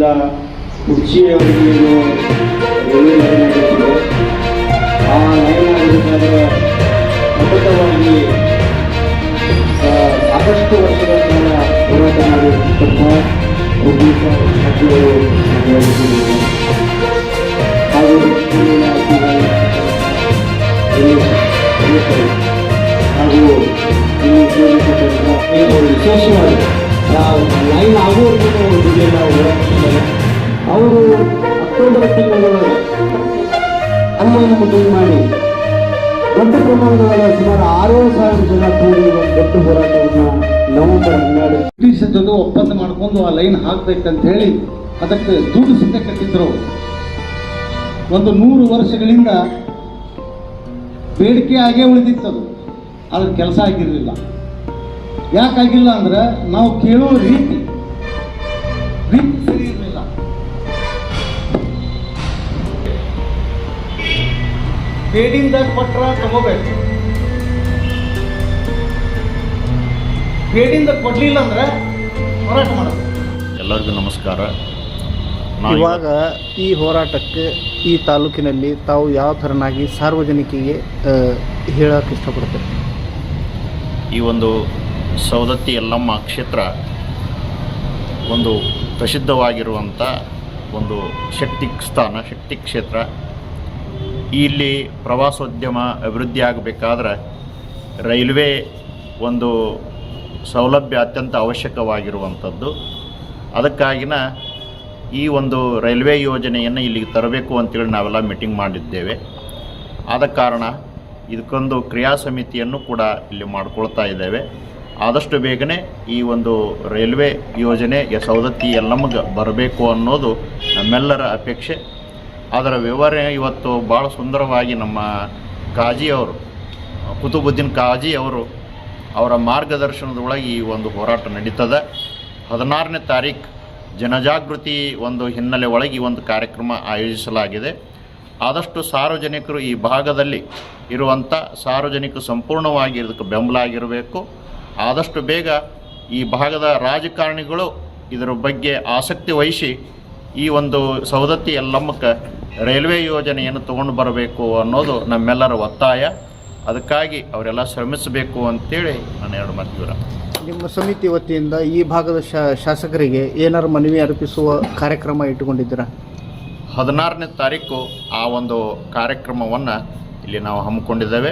ವತಿಯಿಂದ ಕುರ್ಚಿಯವರಿಗೆ ಏನು railway line ಆಗಿರ್ತದೆ ಆ ಲೈನ್ ಆಗಿರ್ಬೇಕಾದ್ರೆ ಸತತವಾಗಿ ಸಾ- ಸಾಕಷ್ಟು ವರ್ಷಗಳ ಕಾಲ ಹೋರಾಟ ಮಾಡಿರ್ತಕ್ಕಂಥ ಒಬ್ಬ ಸಚಿವರು ಭಾಗವಹಿಸಿದ್ದಾರೆ. ಹಾಗೂ ಇಲ್ಲಿನ ಅತಿಥಿಗಳು, ಇಲ್ಲಿ ಪ್ರಮುಖರು ಹಾಗೂ ಇಲ್ಲಿ ಸೇರಿರ್ತಕ್ಕಂಥ ಇವರು ವಿಶೇಷವಾಗಿ ನಾವು ಲೈನ್ ಆಗುವವರೆಗೂ ಅವರಿಗೆ ನಾವು ಹೋರಾಡ್ತಿದ್ದಾರೆ ಅವರು ಅಕ್ಟೋಬರ್ ತಿಂಗಳೊಳಗೆ ಅಲ್ಲಿಯನ್ನು ಮೀಟಿಂಗ್ ಮಾಡಿ ದೊಡ್ಡ ಪ್ರಮಾಣದ ಸುಮಾರು ಆರೇಳು ಸಾವಿರ ಜನ ಕೂಡಿ ದೊಡ್ಡ ಹೋರಾಟವನ್ನು ನವೆಂಬರ್ ಹನ್ನೆರಡು ಬ್ರಿಟಿಷ್ ಜೊತೆ ಒಪ್ಪಂದ ಮಾಡ್ಕೊಂಡು ಆ ಲೈನ್ ಹಾಕ್ಬೇಕಂತ ಹೇಳಿ ಅದಕ್ಕೆ ದುಡ್ಡು ಸಿದ್ಧ ಕಟ್ಟಿದ್ರು. ಒಂದು ನೂರು ವರ್ಷಗಳಿಂದ ಬೇಡಿಕೆ ಆಗೇ ಉಳಿದಿತ್ತು ಅದು. ಅದ್ರ ಕೆಲಸ ಆಗಿರಲಿಲ್ಲ. ಯಾಕಾಗಿಲ್ಲ ಅಂದ್ರೆ ನಾವು ಕೇಳೋ ರೀತಿ ಬೇಡಿಂದ ಕೊಟ್ರ ತಗೋಬೇಕು. ಬೇಡಿಂದ ಕೊಡ್ಲಿಲ್ಲ ಅಂದ್ರೆ ಹೋರಾಟ ಮಾಡೋದು. ಎಲ್ಲರಿಗೂ ನಮಸ್ಕಾರ. ನಾವು ಇವಾಗ ಈ ಹೋರಾಟಕ್ಕೆ ಈ ತಾಲೂಕಿನಲ್ಲಿ ತಾವು ಯಾವ ಥರನಾಗಿ ಸಾರ್ವಜನಿಕರಿಗೆ ಹೇಳೋಕ್ಕೆ ಹೇಳಕ್ಕೆ ಇಷ್ಟಪಡ್ತಾರೆ? ಈ ಒಂದು ಸವದತ್ತಿ ಯಲ್ಲಮ್ಮ ಕ್ಷೇತ್ರ ಒಂದು ಪ್ರಸಿದ್ಧವಾಗಿರುವಂಥ ಒಂದು ಶಕ್ತಿ ಸ್ಥಾನ ಶಕ್ತಿ ಕ್ಷೇತ್ರ. ಇಲ್ಲಿ ಪ್ರವಾಸೋದ್ಯಮ ಅಭಿವೃದ್ಧಿ ಆಗಬೇಕಾದ್ರೆ ರೈಲ್ವೆ ಒಂದು ಸೌಲಭ್ಯ ಅತ್ಯಂತ ಅವಶ್ಯಕವಾಗಿರುವಂಥದ್ದು. ಅದಕ್ಕಾಗಿನ ಈ ಒಂದು ರೈಲ್ವೆ ಯೋಜನೆಯನ್ನು ಇಲ್ಲಿಗೆ ತರಬೇಕು ಅಂತೇಳಿ ನಾವೆಲ್ಲ ಮೀಟಿಂಗ್ ಮಾಡಿದ್ದೇವೆ. ಆದ ಕಾರಣ ಇದಕ್ಕೊಂದು ಕ್ರಿಯಾ ಸಮಿತಿಯನ್ನು ಕೂಡ ಇಲ್ಲಿ ಮಾಡಿಕೊಳ್ತಾ ಇದ್ದೇವೆ. ಆದಷ್ಟು ಬೇಗನೆ ಈ ಒಂದು ರೈಲ್ವೆ ಯೋಜನೆ ಎಲ್ಲ ಎಲ್ಲಮಗೆ ಬರಬೇಕು ಅನ್ನೋದು ನಮ್ಮೆಲ್ಲರ ಅಪೇಕ್ಷೆ. ಅದರ ವಿವರಣೆ ಇವತ್ತು ಭಾಳ ಸುಂದರವಾಗಿ ನಮ್ಮ ಕಾಜಿ ಅವರು, ಕುತುಬುದ್ದೀನ್ ಕಾಜಿ ಅವರು ಅವರ ಮಾರ್ಗದರ್ಶನದೊಳಗೆ ಈ ಒಂದು ಹೋರಾಟ ನಡೀತದೆ. ಹದಿನಾರನೇ ತಾರೀಕು ಜನಜಾಗೃತಿ ಒಂದು ಹಿನ್ನೆಲೆ ಒಳಗೆ ಈ ಒಂದು ಕಾರ್ಯಕ್ರಮ ಆಯೋಜಿಸಲಾಗಿದೆ. ಆದಷ್ಟು ಸಾರ್ವಜನಿಕರು ಈ ಭಾಗದಲ್ಲಿ ಇರುವಂಥ ಸಾರ್ವಜನಿಕರು ಸಂಪೂರ್ಣವಾಗಿ ಇದಕ್ಕೆ ಬೆಂಬಲ ಆಗಿರಬೇಕು. ಆದಷ್ಟು ಬೇಗ ಈ ಭಾಗದ ರಾಜಕಾರಣಿಗಳು ಇದರ ಬಗ್ಗೆ ಆಸಕ್ತಿ ವಹಿಸಿ ಈ ಒಂದು ಸವದತ್ತಿ ಯಲ್ಲಮ್ಮಕ್ಕೆ ರೈಲ್ವೆ ಯೋಜನೆಯನ್ನು ತಗೊಂಡು ಬರಬೇಕು ಅನ್ನೋದು ನಮ್ಮೆಲ್ಲರ ಒತ್ತಾಯ. ಅದಕ್ಕಾಗಿ ಅವರೆಲ್ಲ ಶ್ರಮಿಸಬೇಕು ಅಂತೇಳಿ ನಾನು ಎರಡು ಮಾತಿವರ ನಿಮ್ಮ ಸಮಿತಿ ವತಿಯಿಂದ ಈ ಭಾಗದ ಶಾ- ಶಾಸಕರಿಗೆ ಏನಾರು ಮನವಿ ಅರ್ಪಿಸುವ ಕಾರ್ಯಕ್ರಮ ಇಟ್ಟುಕೊಂಡಿದ್ದೀರಾ? ಹದಿನಾರನೇ ತಾರೀಕು ಆ ಒಂದು ಕಾರ್ಯಕ್ರಮವನ್ನು ಇಲ್ಲಿ ನಾವು ಹಮ್ಮಿಕೊಂಡಿದ್ದೇವೆ.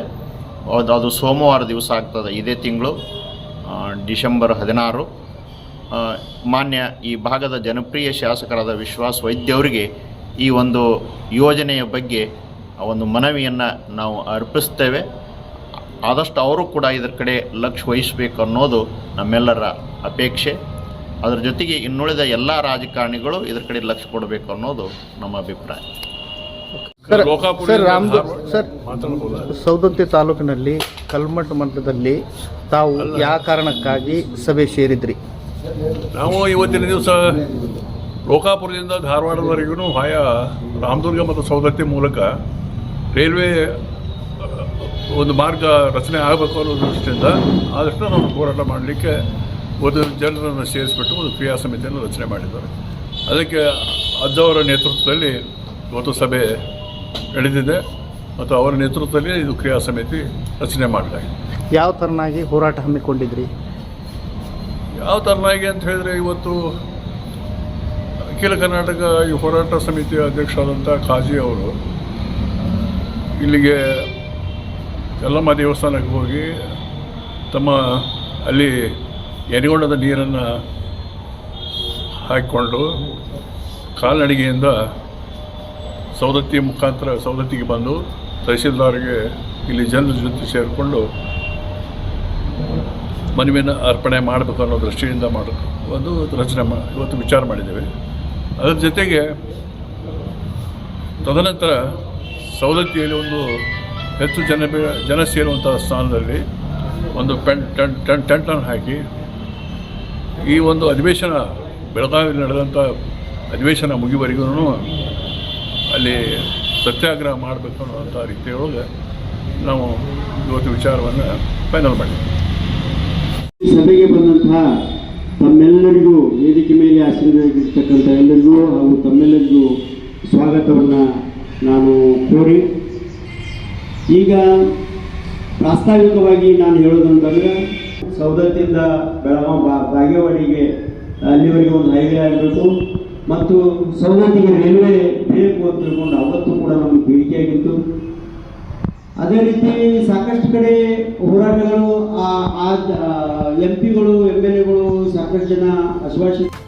ಅದು ಅದು ಸೋಮವಾರ ದಿವಸ ಆಗ್ತದೆ ಇದೇ ತಿಂಗಳು ಡಿಸೆಂಬರ್ ಹದಿನಾರು. ಮಾನ್ಯ ಈ ಭಾಗದ ಜನಪ್ರಿಯ ಶಾಸಕರಾದ ವಿಶ್ವಾಸ್ ವೈದ್ಯ ಅವರಿಗೆ ಈ ಒಂದು ಯೋಜನೆಯ ಬಗ್ಗೆ ಆ ಒಂದು ಮನವಿಯನ್ನು ನಾವು ಅರ್ಪಿಸ್ತೇವೆ. ಆದಷ್ಟು ಅವರು ಕೂಡ ಇದರ ಕಡೆ ಲಕ್ಷ್ಯ ವಹಿಸಬೇಕು ಅನ್ನೋದು ನಮ್ಮೆಲ್ಲರ ಅಪೇಕ್ಷೆ. ಅದರ ಜೊತೆಗೆ ಇನ್ನುಳಿದ ಎಲ್ಲ ರಾಜಕಾರಣಿಗಳು ಇದರ ಕಡೆ ಲಕ್ಷ್ಯ ಕೊಡಬೇಕು ಅನ್ನೋದು ನಮ್ಮ ಅಭಿಪ್ರಾಯ. ಸರ್ ಸರ್ ಸೌದತ್ತಿ ತಾಲೂಕಿನಲ್ಲಿ ಕಲ್ಮಠ ಮಠದಲ್ಲಿ ತಾವು ಯಾವ ಕಾರಣಕ್ಕಾಗಿ ಸಭೆ ಸೇರಿದ್ರಿ? ನಾವು ಇವತ್ತಿನ ದಿವಸ ಲೋಕಾಪುರದಿಂದ ಧಾರವಾಡದವರೆಗೂ ಆಯಾ ರಾಮದುರ್ಗ ಮತ್ತು ಸೌದತ್ತಿ ಮೂಲಕ ರೈಲ್ವೆ ಒಂದು ಮಾರ್ಗ ರಚನೆ ಆಗಬೇಕು ಅನ್ನೋ ದೃಷ್ಟಿಯಿಂದ ಆದಷ್ಟು ನಾವು ಹೋರಾಟ ಮಾಡಲಿಕ್ಕೆ ಒಂದು ಜನರನ್ನು ಸೇರಿಸಿಬಿಟ್ಟು ಒಂದು ಕ್ರಿಯಾ ಸಮಿತಿಯನ್ನು ರಚನೆ ಮಾಡಿದ್ದಾರೆ. ಅದಕ್ಕೆ ಅಜ್ಜವರ ನೇತೃತ್ವದಲ್ಲಿ ಇವತ್ತು ಸಭೆ ನಡೆದಿದೆ ಮತ್ತು ಅವರ ನೇತೃತ್ವದಲ್ಲಿ ಇದು ಕ್ರಿಯಾ ಸಮಿತಿ ರಚನೆ ಮಾಡಲಾಗಿದೆ. ಯಾವ ಥರನಾಗಿ ಹೋರಾಟ ಹಮ್ಮಿಕೊಂಡಿದ್ರಿ? ಯಾವ ಥರನಾಗಿ ಅಂತ ಹೇಳಿದ್ರೆ ಇವತ್ತು ಅಖಿಲ ಕರ್ನಾಟಕ ಈ ಹೋರಾಟ ಸಮಿತಿಯ ಅಧ್ಯಕ್ಷರಾದಂಥ ಖಾಜಿ ಅವರು ಇಲ್ಲಿಗೆ ಎಲ್ಲಮ್ಮ ದೇವಸ್ಥಾನಕ್ಕೆ ಹೋಗಿ ತಮ್ಮ ಅಲ್ಲಿ ಎನೆಗೊಂಡದ ನೀರನ್ನು ಹಾಕಿಕೊಂಡು ಕಾಲ್ನಡಿಗೆಯಿಂದ ಸವದತ್ತಿ ಮುಖಾಂತರ ಸವದತ್ತಿಗೆ ಬಂದು ತಹಸೀಲ್ದಾರ್ಗೆ ಇಲ್ಲಿ ಜನರ ಜೊತೆ ಸೇರಿಕೊಂಡು ಮನವಿಯನ್ನು ಅರ್ಪಣೆ ಮಾಡಬೇಕು ಅನ್ನೋ ದೃಷ್ಟಿಯಿಂದ ಮಾಡ ಒಂದು ರಚನೆ ಮಾ ಇವತ್ತು ವಿಚಾರ ಮಾಡಿದ್ದೇವೆ. ಅದರ ಜೊತೆಗೆ ತದನಂತರ ಸವಲತ್ತಿಯಲ್ಲಿ ಒಂದು ಹೆಚ್ಚು ಜನ ಜನ ಸೇರುವಂಥ ಸ್ಥಾನದಲ್ಲಿ ಒಂದು ಪೆನ್ ಟೆಂಟ್ ಟೆಂಟ್ ಟೆಂಟನ್ನು ಹಾಕಿ ಈ ಒಂದು ಅಧಿವೇಶನ ಬೆಳಗಾವಿಯಲ್ಲಿ ನಡೆದಂಥ ಅಧಿವೇಶನ ಮುಗಿವರೆಗೂ ಅಲ್ಲಿ ಸತ್ಯಾಗ್ರಹ ಮಾಡಬೇಕು ಅನ್ನೋಂಥ ರೀತಿಯೊಳಗೆ ನಾವು ಇವತ್ತು ವಿಚಾರವನ್ನು ಫೈನಲ್ ಮಾಡಿದ್ದೀವಿ ಸಭೆಗೆ ಬಂದಂತಹ ತಮ್ಮೆಲ್ಲರಿಗೂ ವೇದಿಕೆ ಮೇಲೆ ಆಸೀನರಾಗಿರ್ತಕ್ಕಂಥ ಎಲ್ಲರಿಗೂ ಹಾಗೂ ತಮ್ಮೆಲ್ಲರಿಗೂ ಸ್ವಾಗತವನ್ನು ನಾನು ಕೋರಿ. ಈಗ ಪ್ರಾಸ್ತಾವಿಕವಾಗಿ ನಾನು ಹೇಳೋದಂತಂದರೆ, ಸೌದತ್ತಿಂದ ಬೆಳಗಾವಿ ಬಾಗೇವಾಡಿಗೆ ಅಲ್ಲಿವರೆಗೆ ಒಂದು ಹೈವೇ ಆಗಬೇಕು ಮತ್ತು ಸೌದತ್ತಿಗೆ ರೈಲ್ವೆ ಬೇಕು ಅಂತ ತಿಳ್ಕೊಂಡು ಅವತ್ತು ಕೂಡ ನಮಗೆ ಬೇಡಿಕೆಯಾಗಿತ್ತು ಅದೇ ರೀತಿ ಸಾಕಷ್ಟು ಕಡೆ ಹೋರಾಟಗಳು, ಆ ಎಂ ಪಿಗಳು ಎಂ ಎಲ್ ಎಗಳು ಸಾಕಷ್ಟು ಜನ ಅಶ್ವಾಸ